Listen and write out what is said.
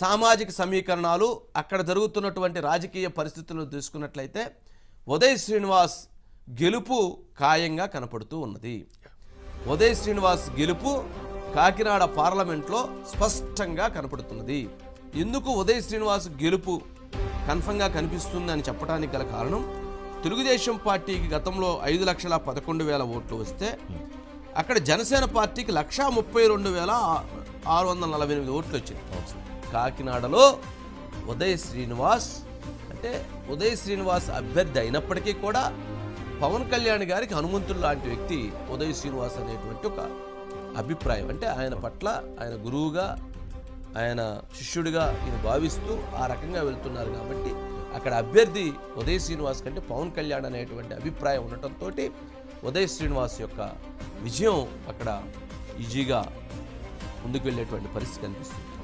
సామాజిక సమీకరణాలు అక్కడ జరుగుతున్నటువంటి రాజకీయ పరిస్థితులను తీసుకున్నట్లయితే ఉదయ్ శ్రీనివాస్ గెలుపు ఖాయంగా కనపడుతూ ఉన్నది. ఉదయ్ శ్రీనివాస్ గెలుపు కాకినాడ పార్లమెంట్లో స్పష్టంగా కనపడుతున్నది. ఎందుకు ఉదయ్ శ్రీనివాస్ గెలుపు కన్ఫర్మ్గా కనిపిస్తుంది అని చెప్పడానికి గల కారణం తెలుగుదేశం పార్టీకి గతంలో ఐదు లక్షల పదకొండు వేల ఓట్లు వస్తే అక్కడ జనసేన పార్టీకి లక్షా ముప్పై రెండు వేల ఆరు వందల నలభై ఎనిమిది ఓట్లు వచ్చింది కాకినాడలో ఉదయ్ శ్రీనివాస్ అంటే ఉదయ్ శ్రీనివాస్ అభ్యర్థి అయినప్పటికీ కూడా పవన్ కళ్యాణ్ గారికి హనుమంతుడు లాంటి వ్యక్తి ఉదయ్ శ్రీనివాస్ అనేటువంటి ఒక అభిప్రాయం. అంటే ఆయన పట్ల ఆయన గురువుగా ఆయన శిష్యుడిగా ఈయన భావిస్తూ ఆ రకంగా వెళ్తున్నారు కాబట్టి అక్కడ అభ్యర్థి ఉదయ్ శ్రీనివాస్ కంటే పవన్ కళ్యాణ్ అనేటువంటి అభిప్రాయం ఉండటంతో ఉదయ్ శ్రీనివాస్ యొక్క విజయం అక్కడ ఈజీగా ముందుకు వెళ్ళేటువంటి పరిస్థితి కనిపిస్తుంది.